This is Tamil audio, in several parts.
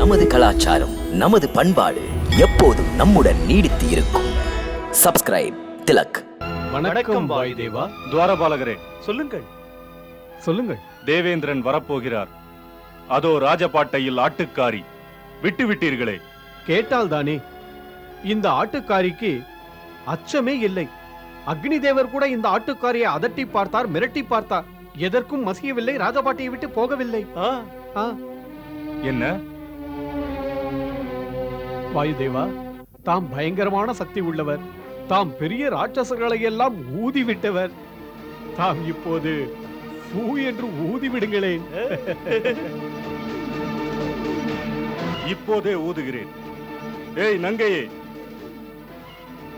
நமது கலாச்சாரம் நமது பண்பாடு எப்போதும் நம்முடன் நீடித்து இருக்கும். சப்ஸ்கிரைப் திலக். வணக்கம் வாய் தேவா துவாரபாலகரே. சொல்லுங்கள். சொல்லுங்கள். தேவேந்திரன் வரப்போகிறார். அதோ ராஜபாட்டையில் ஆட்டுக்காரி. விட்டு விட்டீர்களே. கேட்டால் தானே இந்த ஆட்டுக்காரிக்கு அச்சமே இல்லை. அக்னி தேவர் கூட இந்த ஆட்டுக்காரியை அதட்டி பார்த்தார் மிரட்டி பார்த்தார். எதற்கும் மசியவில்லை ராஜபாட்டியை விட்டு போகவில்லை. ஆ, என்ன? வாயுதேவா தாம் பயங்கரமான சக்தி உள்ளவர். தாம் பெரிய ராட்சசர்களை எல்லாம் ஊதி விட்டவர் தாம் இப்போது பூ என்று ஊதி விடுங்களேன் இப்போதே ஊதுகிறேன். ஏய் நங்கையே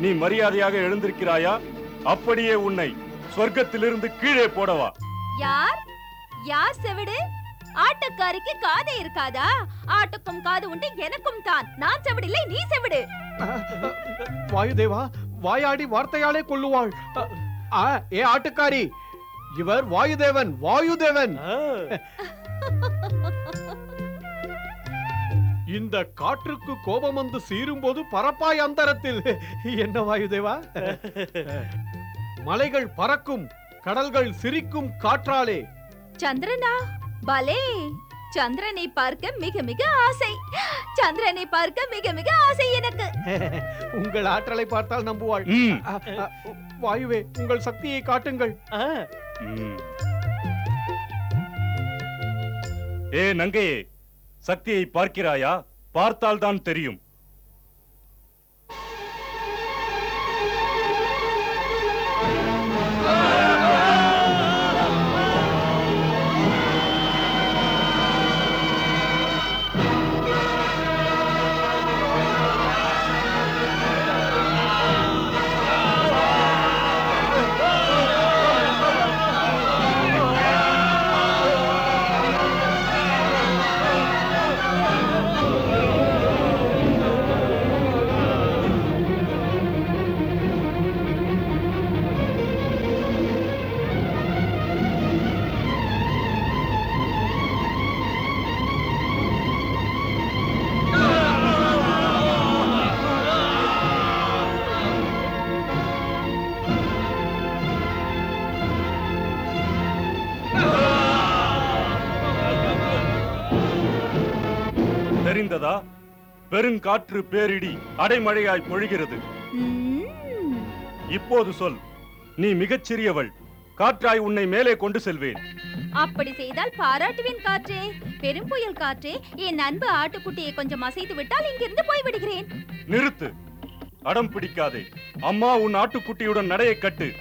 நீ மரியாதையாக எழுந்திருக்கிறாயா? அப்படியே உன்னை சொர்க்கத்திலிருந்து கீழே போடவா. யார்? யார் செவிடு? ஆட்டுக்காரிக்கு காது இருக்காதா? ஆட்டுக்கும் காது உண்டு எனக்கும் தான். நான் செவிடில்லை நீ செவிடு. வாயுதேவா வாயாடி வார்த்தையாலே ஆ, ஏ ஆட்டுக்காரி இவர் வாயுதேவன் வாயுதேவன். இந்த காற்றுக்கு கோபம் வந்து சீரும் போது பரப்பாய் அந்தரத்தில். என்ன வாயுதேவா? மலைகள் பறக்கும் கடல்கள் சிரிக்கும் காற்றாலே. சந்திரனா? பலே சந்திரனை பார்க்க மிக மிக ஆசை. சந்திரனை பார்க்க மிக மிக ஆசை எனக்கு. உங்கள் ஆற்றலை பார்த்தால் நம்புவாள். ம், அ, அ, வாயுவே உங்கள் சக்தியை காட்டுங்கள். ம். ஏ நங்கையே சக்தியை பார்க்கிறாயா? பார்த்தால்தான் தெரியும். தெரிந்ததா? பெருங்காற்று பேரிடி அடைமழையாய் பொழிகிறது இப்போது சொல். நீ மிகச் சிறியவள் காற்றாய் உன்னை மேலே கொண்டு செல்வேன். அப்படி செய்தால் பாராட்டுவேன் காற்றே. பெரும் புயல் காற்றே. என் அன்பு ஆட்டுக்குட்டியை கொஞ்சம் அசைத்து விட்டால் இங்கிருந்து போய் விடுகிறேன் நிறுத்து. அடம் பிடிக்காதே. அம்மா உன் ஆட்டுக்குட்டியுடன் நடைய கட்டு.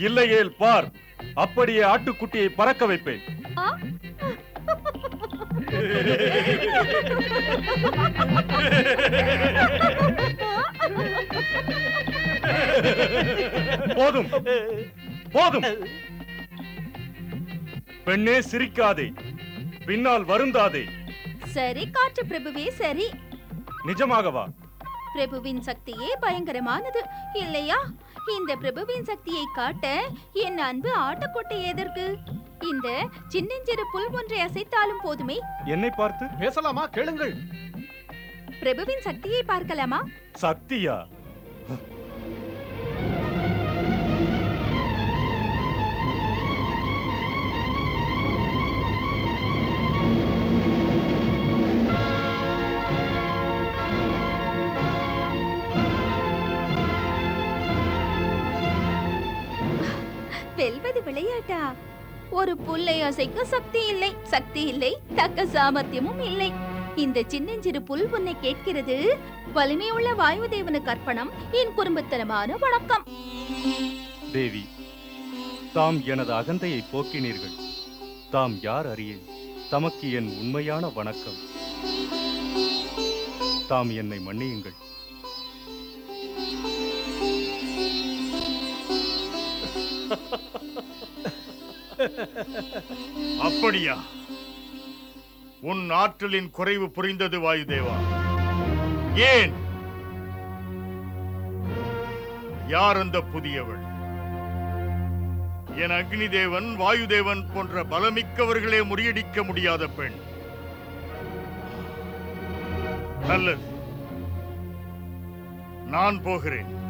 இல்லையேல் பார். அப்படியே ஆட்டுக்குட்டியை பறக்க வைப்பேன்? போதும். போதும். பெண்ணே சிரிக்காதே. பின்னால் வருந்தாதே. சரி காற்று பிரபுவே சரி. நிஜமாகவா பிரபுவின் சக்தியே பயங்கரமானது. இல்லையா? இந்த பிரபுவின் சக்தியை காட்ட என் அன்பு ஆட்டுக்குட்டி எதற்கு? இந்த சின்னஞ்சிறு புல் ஒன்றை அசைத்தாலும் போதுமே? என்னை பார்த்து? பேசலாமா? கேளுங்கள். பிரபுவின் சக்தியை பார்க்கலாமா? சக்தியா? வெல்வது விளையாட்டா? ஒரு புல்லை அசைக்க சக்தி இல்லை. சக்தி இல்லை தக்க சாமர்த்தியமும் இல்லை. இந்த சின்னஞ்சிறு புல் உன்னை கேட்கிறது. வலிமையுள்ள வாயுதேவனுக்கு அர்ப்பணம் என் குறும்புத்தனமான வணக்கம். தேவி தாம் எனது அகந்தையை போக்கினீர்கள். தாம் யார் அறியேன்? தமக்கு என் உண்மையான வணக்கம். தாம் என்னை மன்னியுங்கள். அப்படியா? உன் ஆற்றலின் குறைவு புரிந்தது வாயுதேவா? ஏன்? யார் அந்த புதியவள்? என் அக்னி தேவன் வாயுதேவன் போன்ற பலமிக்கவர்களே முறியடிக்க முடியாத பெண். நல்லது. நான் போகிறேன்.